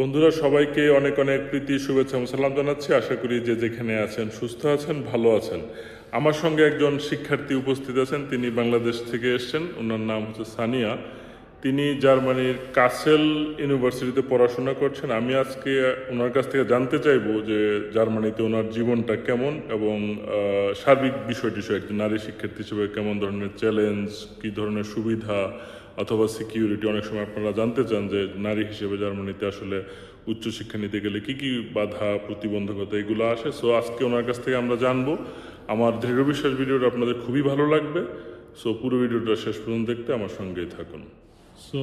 বন্ধুরা, সবাইকে অনেক অনেক প্রীতি, শুভেচ্ছা সালাম জানাচ্ছি। আশা করি যে যেখানে আছেন, সুস্থ আছেন, ভালো আছেন। আমার সঙ্গে একজন শিক্ষার্থী উপস্থিত আছেন, তিনি বাংলাদেশ থেকে এসেছেন। ওনার নাম হচ্ছে সানিয়া। তিনি জার্মানির কাসেল ইউনিভার্সিটিতে পড়াশোনা করছেন। আমি আজকে ওনার কাছ থেকে জানতে চাইব যে জার্মানিতে ওনার জীবনটা কেমন এবং সার্বিক বিষয়টি একজন নারী শিক্ষার্থী হিসেবে কেমন ধরনের চ্যালেঞ্জ কী ধরনের সুবিধা অথবা সিকিউরিটি অনেক সময় আপনারা জানতে চান যে নারী হিসেবে জার্মানিতে আসলে উচ্চশিক্ষা নিতে গেলে কি কি বাধা, প্রতিবন্ধকতা, এগুলো আসে। সো আজকে ওনার কাছ থেকে আমরা জানব। আমার দৃঢ় বিশ্বাস ভিডিওটা আপনাদের খুবই ভালো লাগবে। সো পুরো ভিডিওটা শেষ পর্যন্ত দেখতে আমার সঙ্গেই থাকুন। সো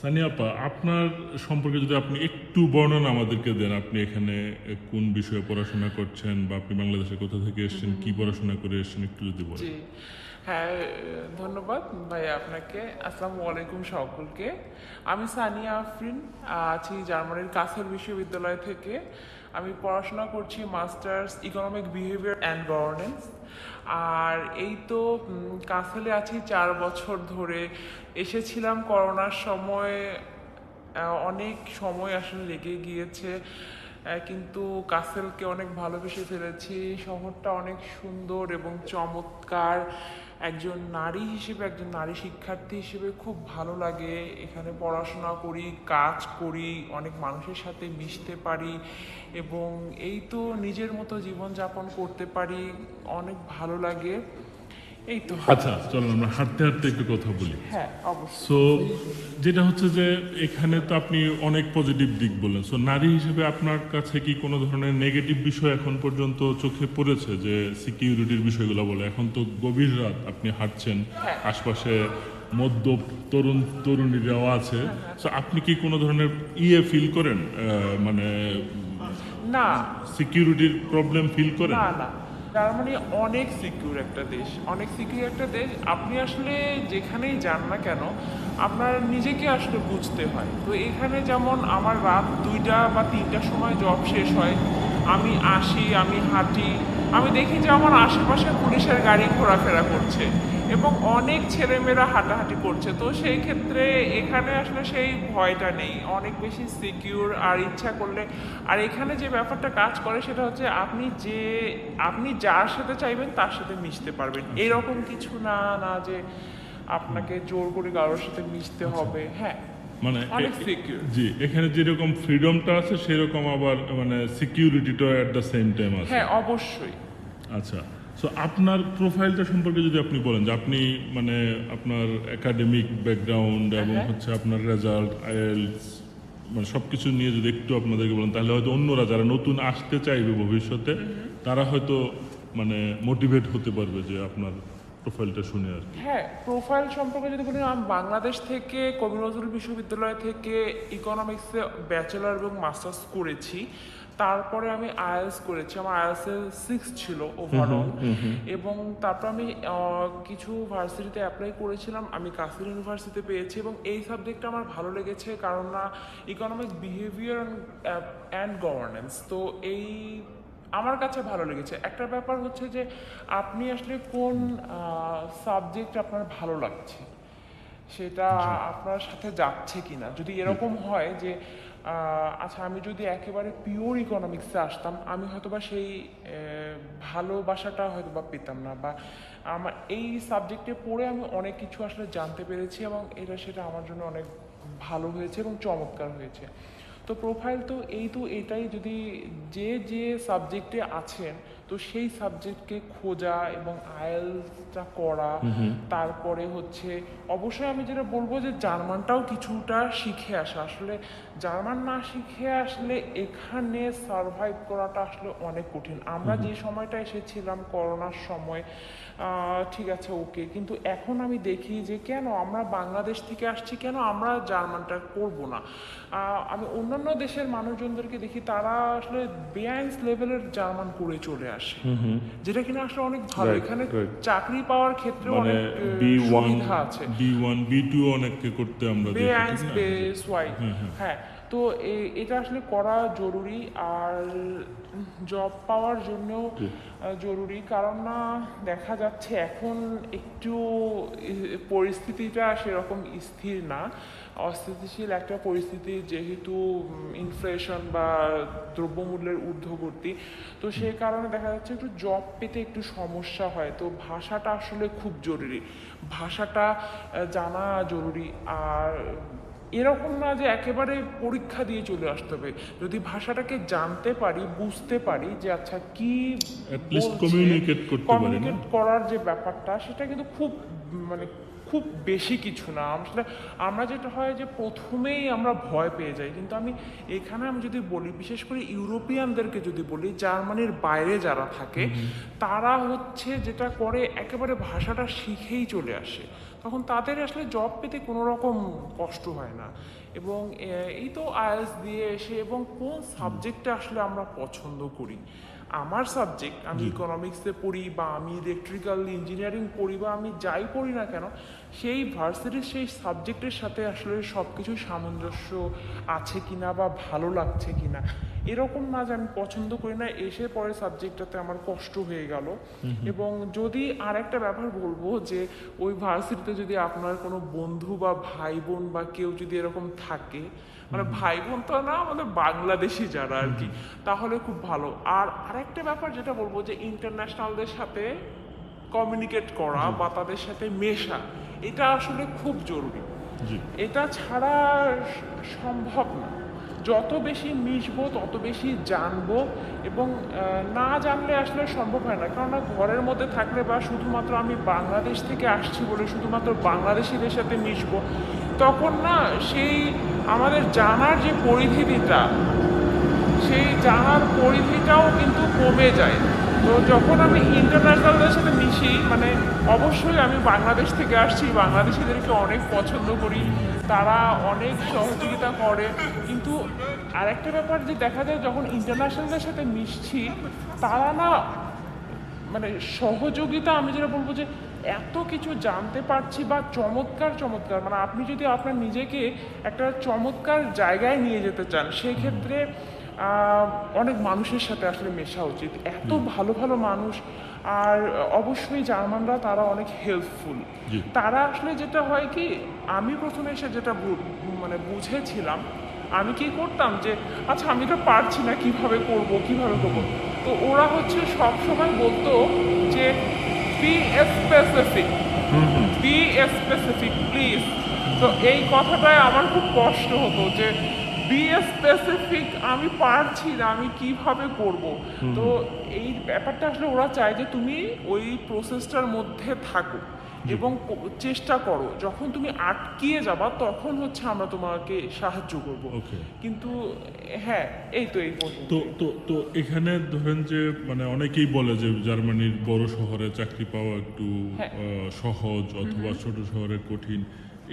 সানিয়াপা আপনার সম্পর্কে যদি আপনি একটু বর্ণনা আমাদেরকে দেন আপনি এখানে কোন বিষয়ে পড়াশোনা করছেন বা আপনি বাংলাদেশে কোথা থেকে এসেছেন কি পড়াশোনা করে এসেছেন একটু যদি বলেন। হ্যাঁ ধন্যবাদ ভাই আপনাকে। আসসালামু আলাইকুম সকলকে। আমি সানিয়া আফরিন আছি জার্মানির কাসেল বিশ্ববিদ্যালয় থেকে। আমি পড়াশোনা করছি masters economic behaviour and governance. আর এই তো কাসেলে আছি চার বছর ধরে। এসেছিলাম করোনার সময় অনেক সময় আসলে লেগে গিয়েছে কিন্তু কাসেলকে অনেক ভালোবেসে ফেলেছি। শহরটা অনেক সুন্দর এবং চমৎকার। একজন নারী হিসেবে, একজন নারী শিক্ষার্থী হিসেবে খুব ভালো লাগে। এখানে পড়াশোনা করি, কাজ করি, অনেক মানুষের সাথে মিশতে পারি এবং এই তো নিজের মতো জীবনযাপন করতে পারি, অনেক ভালো লাগে। এই তো আচ্ছা চলুন আমরা হাঁটতে হাঁটতে একটু কথা বলি। হ্যাঁ অবশ্যই। সো যেটা হচ্ছে যে এখানে তো আপনি অনেক পজিটিভ দিক বললেন। সো নারী হিসেবে আপনার কাছে কি কোনো ধরনের নেগেটিভ বিষয় এখন পর্যন্ত চোখে পড়েছে? যে সিকিউরিটির বিষয়গুলো বলে। এখন তো গভীর রাত আপনি হাঁটছেন হ্যাঁ। আশপাশে মধ্য তরুণ তরুণীরাও আছে। সো আপনি কি কোনো ধরনের ইয়ে ফিল করেন? মানে না। সিকিউরিটির প্রবলেম ফিল করেন? না না। জার্মানি অনেক সিকিউর একটা দেশ, অনেক সিকিউর একটা দেশ। আপনি আসলে যেখানেই যান না কেন, আপনার নিজেকে আসলে বুঝতে হয়। তো এখানে যেমন আমার রাত দুইটা বা তিনটার সময় জব শেষ হয়, আমি আসি, আমি হাঁটি, আমি দেখি যে আমার আশেপাশে পুলিশের গাড়ি ঘোরাফেরা করছে। এবং অনেক ছেলেমেয়েরা হাঁটাহাঁটি করছে। তো সেই ক্ষেত্রে এখানে আসলে সেই ভয়টা নেই। অনেক বেশি সিকিউর আর ইচ্ছা করলে। আর এখানে যে ব্যাপারটা কাজ করে সেটা হচ্ছে আপনি যে আপনি যার সাথে চাইবেন তার সাথে মিশতে পারবেন। এরকম কিছু না না যে আপনাকে জোর করে কারোর সাথে মিশতে হবে। হ্যাঁ মানে। জি এখানে যেরকম ফ্রিডমটা আছে সেরকম আবার মানে সিকিউরিটিটা এট দ্য সেম টাইম আছে। হ্যাঁ অবশ্যই। আচ্ছা। সো আপনার প্রোফাইলটা সম্পর্কে যদি আপনি বলেন যে আপনি মানে আপনার একাডেমিক ব্যাকগ্রাউন্ড এবং। হচ্ছে আপনার রেজাল্ট আইএলস মানে সব কিছু নিয়ে যদি একটু আপনাদেরকে বলেন তাহলে হয়তো অন্যরা যারা নতুন আসতে চাইবে ভবিষ্যতে তারা হয়তো মানে মোটিভেট হতে পারবে যে আপনার প্রোফাইলটা শুনে আর কি। হ্যাঁ প্রোফাইল সম্পর্কে যদি বলি আমি বাংলাদেশ থেকে কবি নজরুল বিশ্ববিদ্যালয় থেকে ইকোনমিক্সে ব্যাচেলার এবং মাস্টার্স করেছি তারপরে আমি আইএলস করেছি। আমার আইএলস এর সিক্স ছিল ওভারঅল এবং তারপর আমি কিছু ভার্সিটিতে অ্যাপ্লাই করেছিলাম। আমি কাসির ইউনিভার্সিটিতে পেয়েছি এবং এই সাবজেক্টটা আমার ভালো লেগেছে কারণ না ইকোনমিক বিহেভিয়ার অ্যান্ড গভর্নেন্স তো এই আমার কাছে ভালো লেগেছে। একটা ব্যাপার হচ্ছে যে আপনি আসলে কোন সাবজেক্ট আপনার ভালো লাগছে? সেটা আপনার সাথে যাচ্ছে কিনা? যদি এরকম হয় যে আচ্ছা আমি যদি একেবারে পিওর ইকোনমিক্সে আসতাম, আমি হয়তো বা সেই ভালোবাসাটা হয়তো বা পেতাম না বা আমার এই সাবজেক্টে পড়ে আমি অনেক কিছু আসলে জানতে পেরেছি এবং এটা সেটা আমার জন্য অনেক ভালো হয়েছে এবং চমৎকার হয়েছে। তো প্রোফাইল তো এই তো এটাই, যদি যে যে সাবজেক্টে আছেন তো সেই সাবজেক্টকে খোঁজা এবং আয়েলসটা করা তারপরে হচ্ছে অবশ্যই আমি যেটা বলব যে জার্মানটাও কিছুটা শিখে আসা। আসলে জার্মান না শিখে আসলে এখানে সার্ভাইভ করাটা আসলে অনেক কঠিন। আমরা যে সময়টা এসেছিলাম করোনার সময় ঠিক আছে ওকে কিন্তু এখন আমি দেখি যে কেন আমরা বাংলাদেশ থেকে আসছি কেন আমরা জার্মানটা করব না? আমি অন্যান্য দেশের মানুষজনদেরকে দেখি তারা আসলে বেআইন্স লেভেলের জার্মান করে চলে আসে। যেটা কিনা আসলে অনেক ভালো। এখানে চাকরি পাওয়ার ক্ষেত্রে মানে অনেক সুবিধা আছে। বি ওয়ান বি টু অনেককে করতে আমরা দেখি। হ্যাঁ। তো এ- এটা আসলে করা জরুরি আর জব পাওয়ার জন্যও আহ, জরুরি। কারণ না দেখা যাচ্ছে এখন একটু পরিস্থিতিটা সেরকম স্থির না। অস্থিতিশীল একটা পরিস্থিতি যেহেতু ইনফ্লেশন বা দ্রব্যমূল্যের ঊর্ধ্বগতি। তো সেই কারণে দেখা যাচ্ছে একটু জব পেতে একটু সমস্যা হয়। তো ভাষাটা আসলে খুব জরুরি। ভাষাটা জানা জরুরি। আর এরকম না যে একেবারে পরীক্ষা দিয়ে চলে আসতে হবে। যদি ভাষাটাকে জানতে পারি বুঝতে পারি যে আচ্ছা কি communicate করার যে ব্যাপারটা সেটা কিন্তু খুব মানে খুব বেশি কিছু না। আসলে আমরা যেটা হয় যে প্রথমেই আমরা ভয় পেয়ে যাই। কিন্তু আমি এখানে আমি যদি বলি বিশেষ করে ইউরোপিয়ানদেরকে যদি বলি জার্মানির বাইরে যারা থাকে তারা হচ্ছে যেটা করে একেবারে ভাষাটা শিখেই চলে আসে। তখন তাদের আসলে জব পেতে কোনো রকম কষ্ট হয় না। এবং এই তো আইএলস দিয়ে এসে এবং কোন সাবজেক্টটা আসলে আমরা পছন্দ করি? আমার সাবজেক্ট আমি ইকোনমিক্সে পড়ি বা আমি ইলেকট্রিক্যাল ইঞ্জিনিয়ারিং পড়ি বা আমি যাই পড়ি না কেন সেই ভার্সিটির সেই সাবজেক্টের সাথে আসলে সব কিছু সামঞ্জস্য আছে কি না বা ভালো লাগছে কিনা এরকম না যে আমি পছন্দ করি না এসে পরে সাবজেক্টটাতে আমার কষ্ট হয়ে গেল। এবং যদি আর একটা ব্যাপার বলব যে ওই ভার্সিটিতে যদি আপনার কোনো বন্ধু বা ভাই বোন বা কেউ যদি এরকম থাকে মানে ভাই বোন তো না আমাদের বাংলাদেশি যারা আর কি। তাহলে খুব ভালো। আর আরেকটা ব্যাপার যেটা বলব যে ইন্টারন্যাশনালদের সাথে কমিউনিকেট করা বা তাদের সাথে মেশা এটা আসলে খুব জরুরি। এটা ছাড়া সম্ভব না। যত বেশি মিশবো তত বেশি জানব এবং না জানলে আসলে সম্ভব হয় না। কারণ ঘরের মধ্যে থাকলে বা শুধুমাত্র আমি বাংলাদেশ থেকে আসছি বলে শুধুমাত্র বাংলাদেশিদের সাথে মিশবো তখন না সেই আমাদের জানার যে পরিধিটা, সেই জানার পরিধিটাও কিন্তু কমে যায়। তো যখন আমি ইন্টারন্যাশনালদের সাথে মিশি মানে অবশ্যই আমি বাংলাদেশ থেকে আসছি, বাংলাদেশিদেরকে অনেক পছন্দ করি, তারা অনেক সহযোগিতা করে। কিন্তু আরেকটা ব্যাপার যে দেখা যায় যখন ইন্টারন্যাশনালদের সাথে মিশছি, তারা না মানে সহযোগিতা আমি যেটা বলব যে এত কিছু জানতে পারছি বা চমৎকার চমৎকার। মানে আপনি যদি আপনার নিজেকে একটা চমৎকার জায়গায় নিয়ে যেতে চান সেই ক্ষেত্রে অনেক মানুষের সাথে আসলে মেশা উচিত। এত ভালো ভালো মানুষ। আর অবশ্যই জার্মানরা তারা অনেক হেল্পফুল তারা আসলে যেটা হয় কি আমি প্রথমে এসে যেটা মানে বুঝেছিলাম আমি কি করতাম যে আচ্ছা আমি তো পারছি না কীভাবে করব কীভাবে করব? তো ওরা হচ্ছে সব সময় বলতো যে be specific be specific please তো এই কথাটায় আমার খুব কষ্ট হতো যে বি স্পেসিফিক আমি পারছি না আমি কীভাবে করব? তো এই ব্যাপারটা আসলে ওরা চায় যে তুমি ওই প্রসেসটার মধ্যে থাকো। এবং চেষ্টা করো যখন তুমি আটকিয়ে যাবা তখন হচ্ছে আমরা তোমাকে সাহায্য করব। কিন্তু হ্যাঁ এই তো এই তো তো তো এখানে ধরেন যে মানে অনেকেই বলে যে জার্মানির বড় শহরে চাকরি পাওয়া একটু হ্যাঁ। সহজ অথবা ছোট শহরে কঠিন।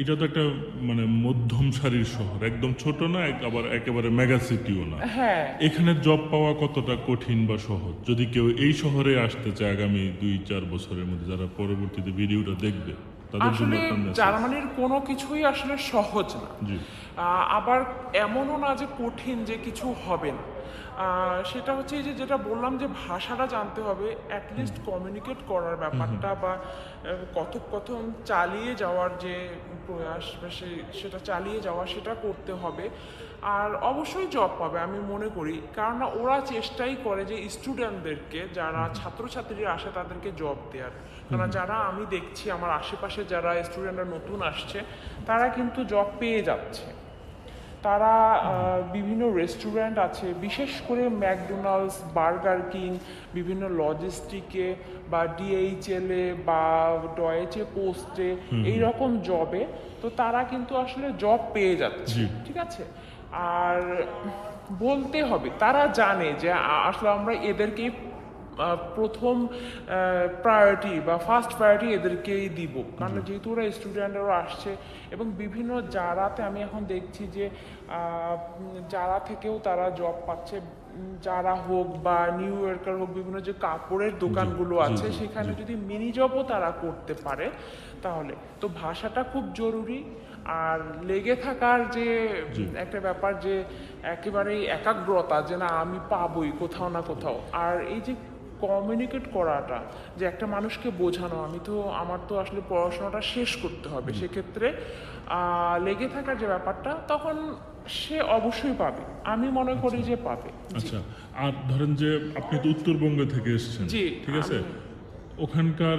এটা তো একটা মানে মধ্যম সারির শহর। একদম ছোট না আবার একেবারে মেগা সিটিও না। হ্যাঁ। এখানে জব পাওয়া কতটা কঠিন বা সহজ? যদি কেউ এই শহরে আসতে চায় আগামী দুই চার বছরের মধ্যে যারা পরবর্তীতে ভিডিওটা দেখবে তাদের আসলে জার্মানির কোনো কিছুই আসলে সহজ না। আবার এমনও না যে কঠিন যে কিছু হবে না। সেটা হচ্ছে যে যেটা বললাম যে ভাষাটা জানতে হবে অ্যাটলিস্ট কমিউনিকেট করার ব্যাপারটা বা কথোপকথন চালিয়ে যাওয়ার যে প্রয়াস বা সেটা চালিয়ে যাওয়া সেটা করতে হবে। আর অবশ্যই জব পাবে আমি মনে করি। কারণ ওরা চেষ্টাই করে যে স্টুডেন্টদেরকে যারা ছাত্রছাত্রীরা আসে তাদেরকে জব দেওয়ার কারণ যারা আমি দেখছি আমার আশেপাশে যারা স্টুডেন্টরা নতুন আসছে তারা কিন্তু জব পেয়ে যাচ্ছে। তারা বিভিন্ন রেস্টুরেন্ট আছে বিশেষ করে ম্যাকডোনাল্ডস বার্গার কিং বিভিন্ন লজিস্টিকে বা ডিএইচএলে বা ডয়েচে পোস্টে এই রকম জবে তো তারা কিন্তু আসলে জব পেয়ে যাচ্ছে ঠিক আছে? আর বলতে হবে তারা জানে যে আসলে আমরা এদেরকেই প্রথম প্রায়োরিটি বা ফার্স্ট প্রায়োরিটি এদেরকেই দিব। কারণ যেহেতু ওরা স্টুডেন্টরা আসছে এবং বিভিন্ন জারাতে আমি এখন দেখছি যে জারা থেকেও তারা জব পাচ্ছে যারা হোক বা নিউ ইয়র্কার হোক বিভিন্ন যে কাপড়ের দোকানগুলো আছে সেখানে যদি মিনি জবও তারা করতে পারে তাহলে। তো ভাষাটা খুব জরুরি। আর লেগে থাকার যে একটা ব্যাপার যে একেবারেই একাগ্রতা যে না আমি পাবই কোথাও না কোথাও। আর এই যে কমিউনিকেট করাটা যে একটা মানুষকে বোঝানো আমি তো আমার তো আসলে পড়াশোনাটা শেষ করতে হবে। সেক্ষেত্রে লেগে থাকার যে ব্যাপারটা তখন সে অবশ্যই পাবে। আমি মনে করি যে পাবে। আচ্ছা আর ধরেন যে আপনি তো উত্তরবঙ্গ থেকে এসেছেন জি, ঠিক আছে? ওখানকার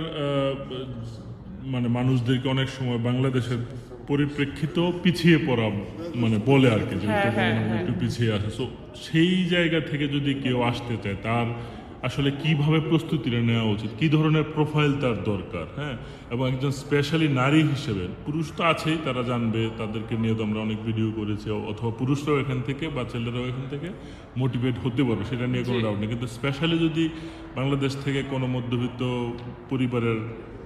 মানে মানুষদেরকে অনেক সময় বাংলাদেশের পরিপ্রেক্ষিত পিছিয়ে পড়া মানে বলে আর কি হ্যাঁ, হ্যাঁ, মানে হ্যাঁ। একটু পিছিয়ে আছে সো সেই জায়গা থেকে যদি কেউ আসতে চায় তার আসলে কীভাবে প্রস্তুতিটা নেওয়া উচিত? কি ধরনের প্রোফাইল তার দরকার? হ্যাঁ? এবং একজন স্পেশালি নারী হিসেবে পুরুষ তো আছেই তারা জানবে তাদেরকে নিয়ে তো আমরা অনেক ভিডিও করেছি অথবা পুরুষরাও এখান থেকে বা ছেলেরাও এখান থেকে মোটিভেট হতে পারবে সেটা নিয়ে কোনো ডাউট নেই। কিন্তু স্পেশালি যদি বাংলাদেশ থেকে কোনো মধ্যবিত্ত পরিবারের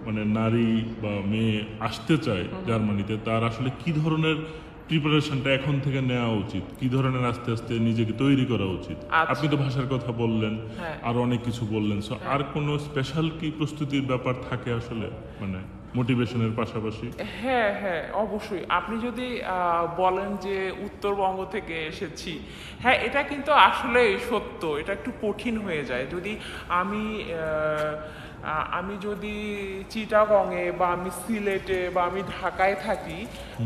মানে নারী বা মেয়ে আসতে চায় জার্মানিতে তার আসলে কি ধরনের প্রিপারেশনটা এখন থেকে নেওয়া উচিত। কি ধরনের আস্তে আস্তে নিজেকে তৈরি করা উচিত? আচ্ছা। আপনি তো ভাষার কথা বললেন হ্যাঁ। আরও অনেক কিছু বললেন। সো আর কোনো স্পেশাল কি প্রস্তুতির ব্যাপার থাকে আসলে? মানে মোটিভেশনের পাশাপাশি? হ্যাঁ হ্যাঁ অবশ্যই। আপনি যদি আহ, বলেন যে উত্তরবঙ্গ থেকে এসেছি হ্যাঁ এটা কিন্তু আসলে সত্য। এটা একটু কঠিন হয়ে যায়। যদি আমি আহ, আমি যদি চিটাগংয়ে বা আমি সিলেটে বা আমি ঢাকায় থাকি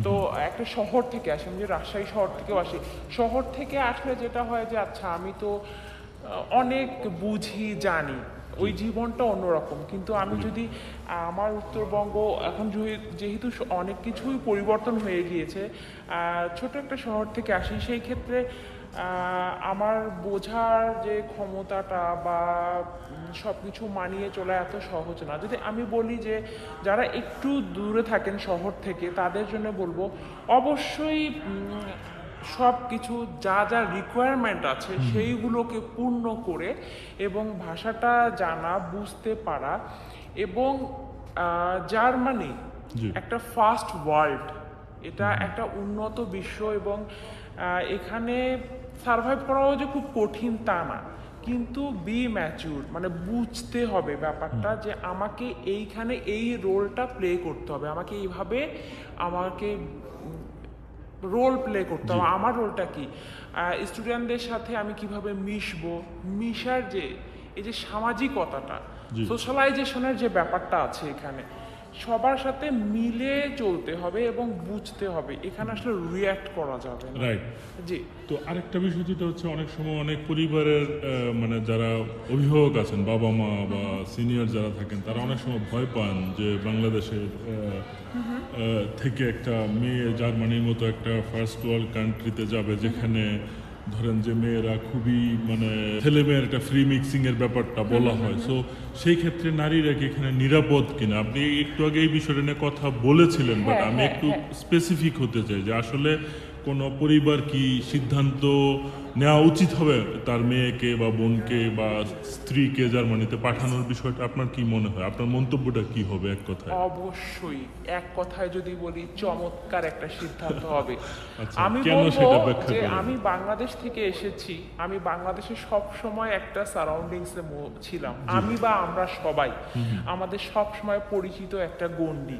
তো একটা শহর থেকে আসি আমি যে রাজশাহী শহর থেকেও আসি শহর থেকে আসলে যেটা হয় যে আচ্ছা আমি তো অনেক বুঝি জানি ওই জীবনটা অন্যরকম কিন্তু আমি যদি আমার উত্তরবঙ্গ এখন যেহেতু অনেক কিছুই পরিবর্তন হয়ে গিয়েছে ছোট একটা শহর থেকে আসি সেই ক্ষেত্রে আমার বোঝার যে ক্ষমতাটা বা সব কিছু মানিয়ে চলা এত সহজ না। যদি আমি বলি যে যারা একটু দূরে থাকেন শহর থেকে তাদের জন্য বলব অবশ্যই সব কিছু যা যা রিকোয়ারমেন্ট আছে সেইগুলোকে পূর্ণ করে এবং ভাষাটা জানা বুঝতে পারা এবং জার্মানি একটা ফাস্ট ওয়ার্ল্ড এটা একটা উন্নত বিশ্ব এবং এখানে সার্ভাইভ করাও যে খুব কঠিন তা না। কিন্তু বি ম্যাচিউর মানে বুঝতে হবে ব্যাপারটা যে আমাকে এইখানে এই রোলটা প্লে করতে হবে। আমাকে এইভাবে আমাকে রোল প্লে করতে হবে। আমার রোলটা কি? স্টুডেন্টদের সাথে আমি কীভাবে মিশবো? মিশার যে এই যে সামাজিকতাটা সোশ্যালাইজেশনের যে ব্যাপারটা আছে এখানে সবার সাথে মিলে চলতে হবে এবং বুঝতে হবে। এখানে আসলে রিয়্যাক্ট করা যাবে রাইট জি। তো আরেকটা বিষয় যেটা হচ্ছে অনেক সময় অনেক পরিবারের মানে যারা অভিভাবক আছেন বাবা মা বা সিনিয়র যারা থাকেন তারা অনেক সময় ভয় পান যে বাংলাদেশের থেকে একটা মেয়ে জার্মানির মতো একটা ফার্স্ট ওয়ার্ল্ড কান্ট্রিতে যাবে যেখানে ধরেন যে মেয়েরা খুবই মানে ছেলে মেয়ের একটা ফ্রি মিক্সিং এর ব্যাপারটা বলা হয়। সো সেই ক্ষেত্রে নারীরা কি এখানে নিরাপদ কিনা? আপনি একটু আগে এই বিষয়টা নিয়ে কথা বলেছিলেন বাট হ্যাঁ, আমি হ্যাঁ, একটু হ্যাঁ। স্পেসিফিক হতে চাই যে আসলে কোনো পরিবার কি সিদ্ধান্ত নেওয়া উচিত হবে তার মেয়েকে বা বোনকে বা স্ত্রীকে জার্মানিতে পাঠানোর বিষয়টা। আপনার কি মনে হয়? আপনার মন্তব্যটা কি হবে এক কথায়? অবশ্যই এক কথায় যদি বলি চমৎকার একটা সিদ্ধান্ত হবে। আচ্ছা, আমি কেন বলব সেটা ব্যাখ্যা যে আমি বাংলাদেশ থেকে এসেছি আমি বাংলাদেশে সব সময় একটা সারাউন্ডিংস এ ছিলাম। আমি বা আমরা সবাই আমাদের সব সময় পরিচিত একটা গন্ডি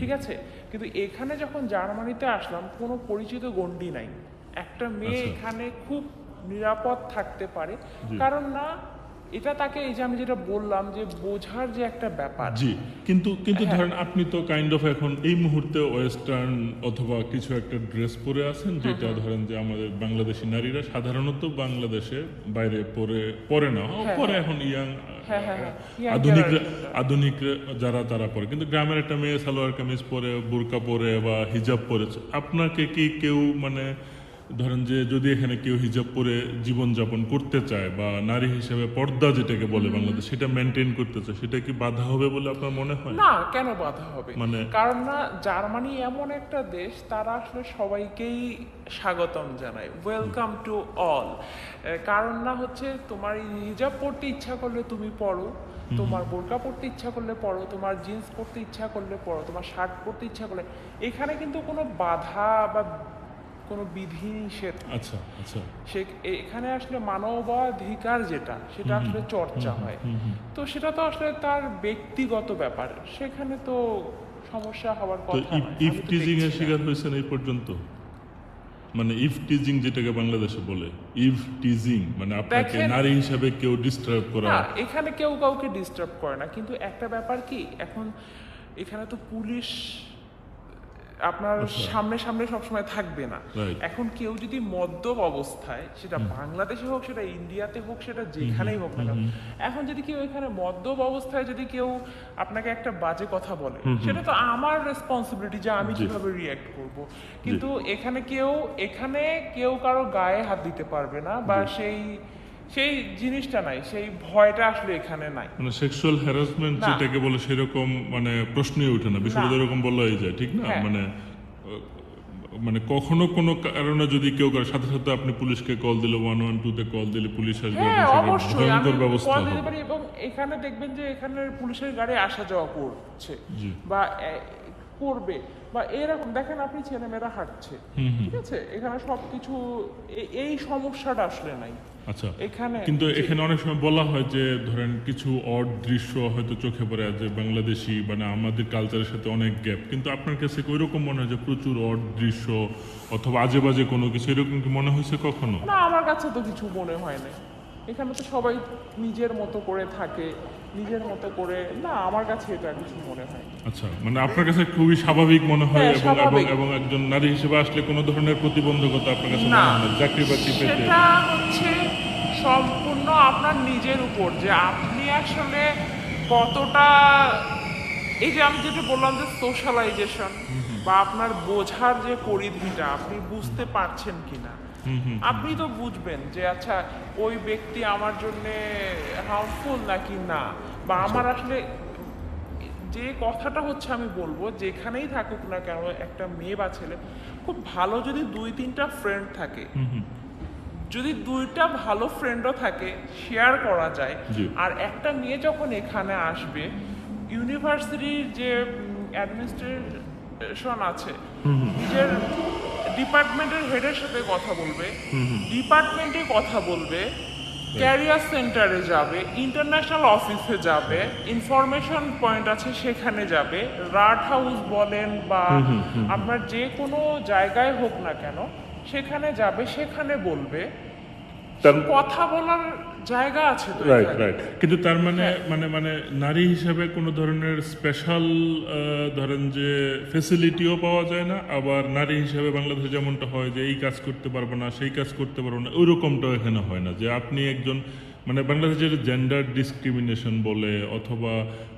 ঠিক আছে? কিন্তু এখানে যখন জার্মানিতে আসলাম কোনো পরিচিত গন্ডি নাই। একটা মেয়ে আচ্ছা। এখানে খুব নিরাপদ থাকতে পারে কারণ না এটা তাকে এই যে আমি যেটা বললাম যে বোঝার যে একটা ব্যাপার জি কিন্তু কিন্তু হ্যাঁ। ধরেন আপনি তো কাইন্ড অফ এখন এই মুহূর্তে ওয়েস্টার্ন অথবা কিছু একটা ড্রেস পরে আছেন যেটা ধরেন যে আমাদের বাংলাদেশি নারীরা সাধারণত বাংলাদেশে বাইরে পরে পরে না হ্যাঁ, পরে হ্যাঁ। এখন ইয়াং হ্যাঁ, হ্যাঁ, হ্যাঁ। আধুনিক আধুনিক যারা তারা পরে কিন্তু গ্রামের একটা মেয়ে সালোয়ার কামিজ পরে বোরকা পরে বা হিজাব পরে আপনাকে কি কেউ মানে ধরেন যে যদি এখানে কেউ হিজাব পরে জীবনযাপন করতে চায় বা নারী হিসেবে পর্দা যেটাকে বলে বাংলাদেশ সেটা মেনটেন করতে চায় সেটা কি বাধা হবে বলে আপনার মনে হয়? না কেন বাধা হবে? মানে- কারণ না জার্মানি এমন একটা দেশ তারা আসলে সবাইকেই স্বাগতম জানায়। ওয়েলকাম টু অল কারণ না হচ্ছে তোমার হিজাব পড়তে ইচ্ছা করলে তুমি পড়ো তোমার বোরকা পড়তে ইচ্ছা করলে পড়ো তোমার জিন্স পড়তে ইচ্ছা করলে পড়ো তোমার শার্ট পড়তে ইচ্ছা করলে এখানে কিন্তু কোনো বাধা বা কোনো বিধি নিষেধ আচ্ছা আচ্ছা। সে এখানে আসলে মানবাধিকার যেটা সেটা আসলে চর্চা হয়। তো সেটা তো আসলে তার ব্যক্তিগত ব্যাপার। সেখানে তো সমস্যা হওয়ার কথা। ইফ টিজিং এর শিকার হয়েছেন এই পর্যন্ত? মানে ইফ টিজিং যেটাকে বাংলাদেশে বলে ইফ টিজিং মানে আপনাকে নারী হিসাবে কেউ ডিস্টার্ব করা। এখানে কেউ কাউকে ডিস্টার্ব করে না। কিন্তু একটা ব্যাপার কি এখন এখানে তো পুলিশ আপনার সামনে সামনে সবসময় থাকবে না। এখন কেউ যদি মদ্যপ অবস্থায় সেটা বাংলাদেশে হোক সেটা ইন্ডিয়াতে হোক সেটা যেখানেই হোক না এখন যদি কেউ এখানে মদ্যপ অবস্থায় যদি কেউ আপনাকে একটা বাজে কথা বলে সেটা তো আমার রেসপন্সিবিলিটি যে আমি। কীভাবে রিয়্যাক্ট করব। কিন্তু এখানে কেউ এখানে কেউ কারও গায়ে হাত দিতে পারবে না বা সেই সেই জিনিসটা নাই সেই ভয়টা আসলে এখানে নাই। মানে সেক্সুয়াল হ্যারাসমেন্ট যেটাকে বলে সেরকম মানে প্রশ্নই ওঠে না বিষয়টা। এরকম বলাই যায় ঠিক না? হ্যাঁ। মানে মানে কখনো কোনো কারণে যদি কেউ করে সাথে সাথে আপনি পুলিশকে কল দিলে ওয়ান ওয়ান টু তে কল দিলে পুলিশ আসবে হ্যাঁ ভয়ঙ্কর ব্যবস্থা এবং এখানে দেখবেন যে এখানে পুলিশের গাড়ি আসা যাওয়া করছে বা করবে। বা এরকম দেখেন আপনি ছেলেমেয়েরা হাঁটছে। ঠিক আছে? এখানে সবকিছু এই সমস্যাটা আসলে নাই। আচ্ছা। এখানে কিন্তু এখানে অনেক সময় বলা হয় যে ধরেন কিছু অড দৃশ্য হয়তো চোখে পড়ে যে বাংলাদেশি মানে আমাদের কালচারের সাথে অনেক গ্যাপ কিন্তু আপনার কাছে কি ওইরকম মনে হয় যে প্রচুর অড দৃশ্য অথবা আজে বাজে কোনো কিছু এরকম কি মনে হয়েছে কখনো? না আমার কাছে তো কিছু মনে হয় না এখানে তো সবাই নিজের মতো করে থাকে। নিজের মতো করে না আমার কাছে এটা কিছু মনে হয় আচ্ছা মানে আপনার কাছে খুবই স্বাভাবিক মনে হয় হ্যাঁ, এবং এবং একজন নারী হিসেবে আসলে কোনো ধরনের প্রতিবন্ধকতা আপনার কাছে মনে হয় না? চাকরি বাকরি পেতে সেটা হচ্ছে সম্পূর্ণ আপনার নিজের উপর যে আপনি আসলে কতটা এই যে আমি যেটা বললাম যে সোশ্যালাইজেশন বা আপনার বোঝার যে পরিধিটা আপনি বুঝতে পারছেন কিনা। আপনি তো বুঝবেন যে আচ্ছা ওই ব্যক্তি আমার জন্য হার্মফুল নাকি না? বা আমার আসলে যে কথাটা হচ্ছে আমি বলব যেখানেই থাকুক না কেন একটা মেয়ে বা ছেলে খুব ভালো যদি দুই তিনটা ফ্রেন্ড থাকে। যদি দুইটা ভালো ফ্রেন্ডও থাকে শেয়ার করা যায়। আর একটা মেয়ে যখন এখানে আসবে ইউনিভার্সিটির যে অ্যাডমিনিস্ট্রেশন আছে নিজের ডিপার্টমেন্টের হেডের সাথে কথা বলবে ডিপার্টমেন্টে কথা বলবে ক্যারিয়ার সেন্টারে যাবে ইন্টারন্যাশনাল অফিসে যাবে ইনফরমেশন পয়েন্ট আছে সেখানে যাবে রাট হাউস বলেন বা আপনার যে কোনো জায়গায় হোক না কেন সেখানে যাবে সেখানে বলবে। কথা বলার জায়গা আছে রাইট রাইট কিন্তু তার মানে হ্যাঁ। মানে মানে নারী হিসাবে কোনো ধরনের স্পেশাল ধরেন যে ফেসিলিটিও পাওয়া যায় না আবার নারী হিসাবে বাংলাদেশে যেমনটা হয় যে এই কাজ করতে পারব না সেই কাজ করতে পারব না ওই রকমটাও এখানে হয় না যে আপনি একজন মানে বাংলাদেশের জেন্ডার ডিসক্রিমিনেশন বলে অথবা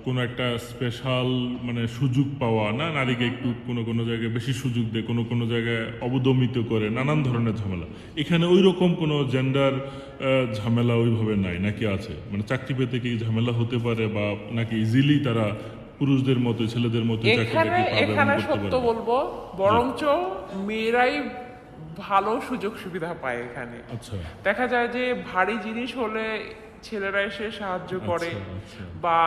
কোনো একটা স্পেশাল মানে সুযোগ পাওয়া না নারীকে একটু কোনো কোনো জায়গায় বেশি সুযোগ দেয় কোনো কোনো জায়গায় অবদমিত করে নানান ধরনের ঝামেলা। এখানে ওই রকম কোনো জেন্ডার ঝামেলা ওইভাবে নাই নাকি আছে? মানে চাকরি পেতে কি ঝামেলা হতে পারে বা নাকি ইজিলি তারা পুরুষদের মতো ছেলেদের মতো চাকরি এখানে সত্য পারে বলব বরঞ্চ মেয়েরাই ভালো সুযোগ সুবিধা পায় এখানে। আচ্ছা। দেখা যায় যে ভারী জিনিস হলে ছেলেরা এসে সাহায্য করে আচ্ছা। বা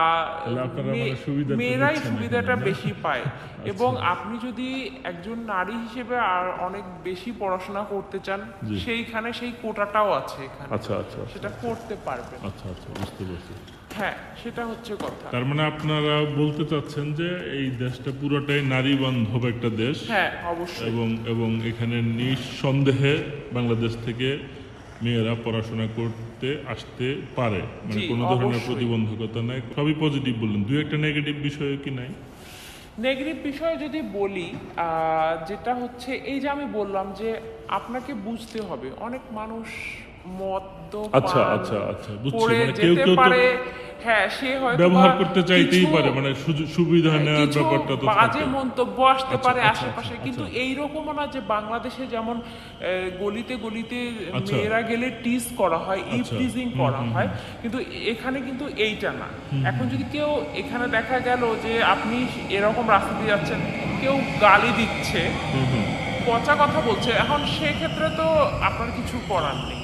মানে মেয়েরাই সুবিধাটা? আচ্ছা। বেশি পায়। এবং আপনি যদি একজন নারী হিসেবে আর অনেক বেশি পড়াশোনা করতে চান সেইখানে সেই কোটাটাও আছে এখানে। আচ্ছা আচ্ছা। সেটা করতে পারবেন। আচ্ছা আচ্ছা বুঝতে পারছি। হ্যাঁ সেটা হচ্ছে কথা। তার মানে আপনারা বলতে চাচ্ছেন যে এই দেশটা পুরোটাই নারী বান্ধব একটা দেশ। হ্যাঁ অবশ্যই। এবং এবং এখানে নিঃসন্দেহে বাংলাদেশ থেকে মেয়েরা পড়াশোনা করতে আসতে পারে। মানে কোনো ধরনের প্রতিবন্ধকতা নাই। সবই পজিটিভ বললেন। দুই একটা নেগেটিভ বিষয় কি নাই? নেগেটিভ বিষয়ে যদি বলি যেটা হচ্ছে এই যে আমি বললাম যে আপনাকে বুঝতে হবে। অনেক মানুষ আচ্ছা, আচ্ছা, আচ্ছা, বুঝছি। মানে কেউ কেউ পারে হ্যাঁ সে হয়তো ব্যবহার করতে চাইতেই পারে মানে সুবিধা নেওয়ার ব্যাপারটা তো বাজে মন্তব্য আসতে আচ্ছা, পারে আচ্ছা, আশেপাশে আচ্ছা, কিন্তু আচ্ছা। এইরকমও না যে বাংলাদেশে যেমন গলিতে গলিতে। মেয়েরা গেলে টিজ করা হয়। টিজিং করা হয় কিন্তু এখানে কিন্তু এইটা না এখন যদি কেউ এখানে দেখা গেল যে আপনি এরকম রাস্তা দিয়ে যাচ্ছেন কেউ গালি দিচ্ছে। পচা কথা বলছে এখন সেক্ষেত্রে তো আপনার কিছু করার নেই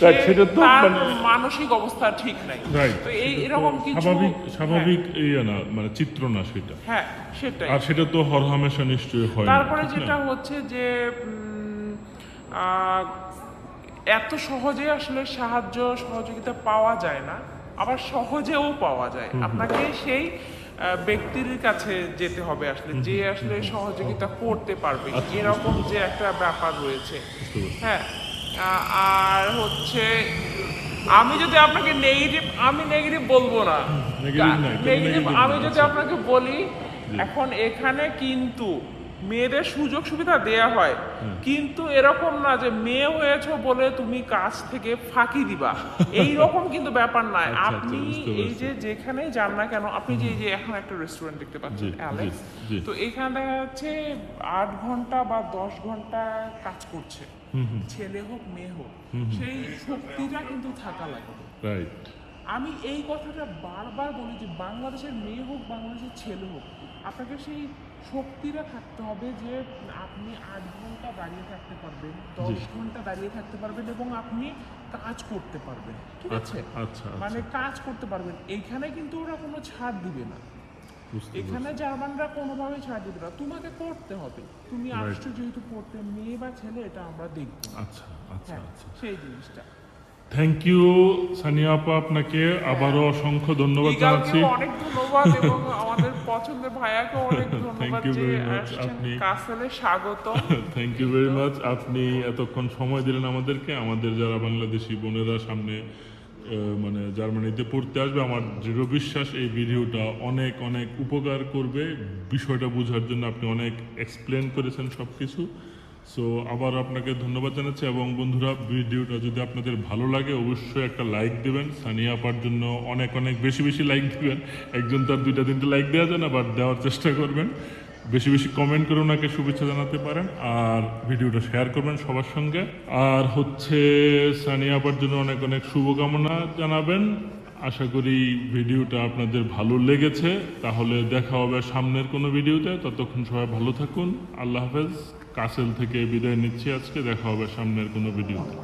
সেটা তো মানে- মানসিক অবস্থা ঠিক নাই। তো এই এরকম কিছু স্বাভাবিক হ্যাঁ, স্বাভাবিক ইয়ে না মানে চিত্র না সেটা। হ্যাঁ সেটাই। আর সেটা তো হরহামেশা নিশ্চয়ই হয় তারপরে যেটা হচ্ছে যে এত সহজে আসলে সাহায্য সহযোগিতা পাওয়া যায় না আবার সহজেও পাওয়া যায়। আপনাকে সেই ব্যক্তির কাছে যেতে হবে আসলে যে আসলে সহযোগিতা করতে পারবে। আচ্ছা, এরকম যে একটা ব্যাপার রয়েছে। হ্যাঁ। আর হচ্ছে আমি যদি আপনাকে নেগেটিভ আমি নেগেটিভ বলব না। নেগেটিভ আমি যদি আচ্ছা। আপনাকে বলি এখন এখানে কিন্তু মেয়েদের সুযোগ সুবিধা দেয়া হয়। কিন্তু এরকম না যে মেয়ে হয়েছো বলে তুমি কাজ থেকে ফাঁকি দিবা। এই রকম কিন্তু ব্যাপার নয়। আচ্ছা, আচ্ছা, আপনি এই। যে যেখানেই যান না কেন আপনি যে এই যে এখন একটা রেস্টুরেন্ট দেখতে পাচ্ছেন অ্যালেক্স তো এখানে দেখা যাচ্ছে আট ঘণ্টা বা দশ ঘণ্টা কাজ করছে। ছেলে হোক মেয়ে হোক সেই শক্তিটা কিন্তু থাকা লাগবে রাইট আমি এই কথাটা বারবার বলি যে বাংলাদেশের মেয়ে হোক বাংলাদেশের ছেলে হোক আপনাকে সেই শক্তিটা থাকতে হবে যে আপনি আট ঘণ্টা দাঁড়িয়ে থাকতে পারবেন দশ ঘণ্টা দাঁড়িয়ে থাকতে পারবেন এবং আপনি কাজ করতে পারবেন ঠিক আচ্ছা আছে? আচ্ছা মানে আচ্ছা কাজ করতে পারবেন এইখানে কিন্তু ওরা কোনো ছাড় দিবে না। এখানে জার্মানরা কোনোভাবে ছাড় দিবে না। তোমাকে হবে। তুমি আসছো যেহেতু পড়তে মেয়ে বা ছেলে এটা আমরা দেখব। আচ্ছা আচ্ছা হ্যাঁ আচ্ছা। সেই জিনিসটা। থ্যাংক ইউ সানিয়া আপা আপনাকে আবারও অসংখ্য ধন্যবাদ জানাচ্ছি। অনেক ধন্যবাদ এবং আমাদের পছন্দের ভাইয়াকে অনেক ধন্যবাদ যে আপনি- কাসেলে স্বাগত থ্যাংক ইউ ভেরি মাচ আপনি এতক্ষণ সময় দিলেন আমাদেরকে। আমাদের যারা বাংলাদেশি বোনেরা সামনে মানে জার্মানিতে পড়তে আসবে। আমার দৃঢ় বিশ্বাস এই ভিডিওটা অনেক অনেক উপকার করবে। বিষয়টা বোঝার জন্য আপনি অনেক এক্সপ্লেন করেছেন সব কিছু সো আবার আপনাকে ধন্যবাদ জানাচ্ছি এবং বন্ধুরা, ভিডিওটা যদি আপনাদের ভালো লাগে, অবশ্যই একটা লাইক দেবেন। সানিয়া আপার জন্য অনেক অনেক বেশি বেশি লাইক দিবেন। একজন তার দুইটা, তিনটে লাইক দেওয়া যায় না বাট দেওয়ার চেষ্টা করবেন। বেশি বেশি কমেন্ট করে ওনাকে শুভেচ্ছা জানাতে পারেন আর ভিডিওটা শেয়ার করবেন সবার সঙ্গে। আর হচ্ছে সানিয়া আপার জন্য অনেক অনেক শুভকামনা জানাবেন। আশা করি ভিডিওটা আপনাদের ভালো লেগেছে। তাহলে দেখা হবে সামনের কোনো ভিডিওতে। ততক্ষণ সবাই ভালো থাকুন। আল্লাহ হাফেজ। কাসেল থেকে বিদায় নিচ্ছি আজকে। দেখা হবে সামনের কোনো ভিডিওতে।